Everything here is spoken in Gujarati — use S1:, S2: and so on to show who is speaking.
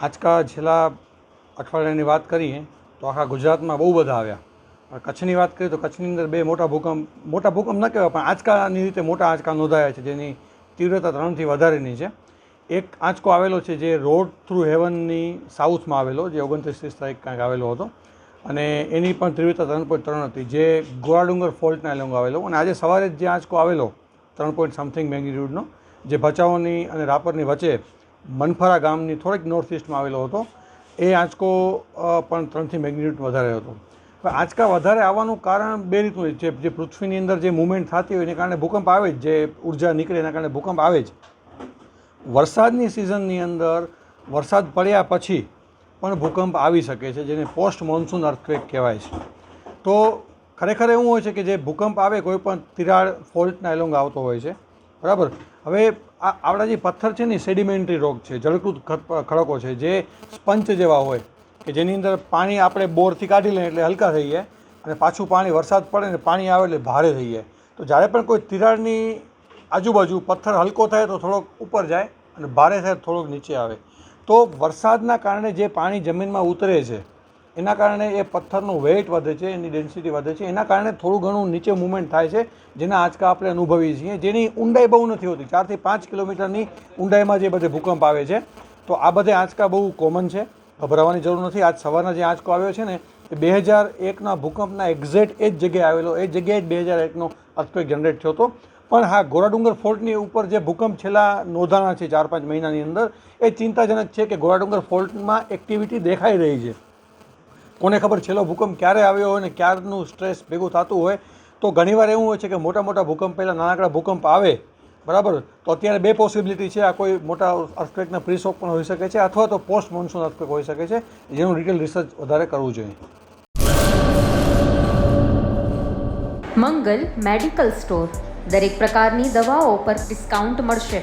S1: આજકા છેલ્લા અઠવાડિયાની વાત કરીએ, તો આખા ગુજરાતમાં બહુ બધા આવ્યા. કચ્છની વાત કરીએ તો કચ્છની અંદર બે મોટા ભૂકંપ મોટા ભૂકંપ ન કહેવાય, પણ આંચકાની રીતે મોટા આંચકા નોંધાયા છે, જેની તીવ્રતા ત્રણથી વધારેની છે. એક આંચકો આવેલો છે જે રોડ થ્રુ હેવનની સાઉથમાં આવેલો, જે ઓગણત્રીસ ત્રીસ તારીખ કાંઈક આવેલો હતો. અને એની પણ તીવ્રતા ત્રણ પોઈન્ટ ત્રણ હતી, જે ગોળાડુંગર ફોલ્ટના લોંગ આવેલો. અને આજે સવારે જે આંચકો આવેલો, ત્રણ પોઈન્ટ સમથિંગ મેગ્નિટ્યુડનો, જે ભચાઉની અને રાપરની વચ્ચે મનફરા ગામની થોડીક નોર્થ ઇસ્ટમાં આવેલો હતો. એ આંચકો પણ ત્રણથી મેગ્નિટ્યુડ વધારે હતો. આંચકા વધારે આવવાનું કારણ બે રીતનું છે. જે પૃથ્વીની અંદર જે મુવમેન્ટ થતી હોય એને કારણે ભૂકંપ આવે જ, જે ઊર્જા નીકળે એના કારણે ભૂકંપ આવે જ. વરસાદની સિઝનની અંદર વરસાદ પડ્યા પછી પણ ભૂકંપ આવી શકે છે, જેને પોસ્ટ મોન્સૂન અર્થક્વેક કહેવાય છે. તો ખરેખર એવું હોય છે કે જે ભૂકંપ આવે કોઈ પણ તિરાડ ફોલ્ટના એલોંગ આવતો હોય છે. બરાબર? હવે આ આપણા જે પથ્થર છે ને સેડિમેન્ટરી રોગ છે, જળકૃત ખડ- ખડકો છે, જે સ્પંચ જેવા હોય, કે જેની અંદર પાણી આપણે બોરથી કાઢી લઈએ એટલે હલકા થઈ જાય, અને પાછું પાણી વરસાદ પડે ને પાણી આવે એટલે ભારે થઈ જાય. તો જ્યારે પણ કોઈ તિરાડની આજુબાજુ પથ્થર હલકો થાય તો થોડોક ઉપર જાય અને ભારે થાય થોડોક નીચે આવે. તો વરસાદના કારણે જે પાણી જમીનમાં ઉતરે છે એના કારણે એ પથ્થરનું વેઇટ વધે છે, એની ડેન્સિટી વધે છે. એના કારણે થોડું ઘણું નીચે મૂવમેન્ટ થાય છે, જેના આંચકા આપણે અનુભવીએ છીએ. જેની ઊંડાઈ બહુ નથી હોતી. ચારથી પાંચ કિલોમીટરની ઊંડાઈમાં જે બધે ભૂકંપ આવે છે, તો આ બધે આંચકા બહુ કોમન છે. ગભરાવાની જરૂર નથી. આજ સવારના જે આંચકો આવ્યો છે ને, એ બે હજાર એકના ભૂકંપના એક્ઝેક્ટ એ જ જગ્યાએ આવેલો. એ જગ્યાએ જ બે હજાર એકનો અર્થક્વેક જનરેટ થયો હતો. પણ હા ગોરાડુંગર ફોલ્ટની ઉપર જે ભૂકંપ છેલ્લા નોંધાણા છે ચાર પાંચ મહિનાની અંદર, એ ચિંતાજનક છે કે ગોરાડુંગર ફોલ્ટમાં એક્ટિવિટી દેખાઈ રહી છે. કોને ખબર છેલ્લો ભૂકંપ ક્યારે આવ્યો હોય ને ક્યારનું સ્ટ્રેસ ભેગું થતું હોય, તો ઘણીવાર એવું હોય છે કે મોટા મોટા ભૂકંપ પહેલાં નાનકડા ભૂકંપ આવે, બરાબર? તો અત્યારે બે પોસિબિલિટી છે, આ કોઈ મોટા અર્થક્વેકના પ્રીશોક પણ હોઈ શકે છે, અથવા તો પોસ્ટ મોન્સૂન અર્થક્વેક હોઈ શકે છે, જેનું ડિટેલ રિસર્ચ વધારે કરવું જોઈએ.
S2: Mangal medical store. દરેક પ્રકારની દવાઓ પર ડિસ્કાઉન્ટ મળશે.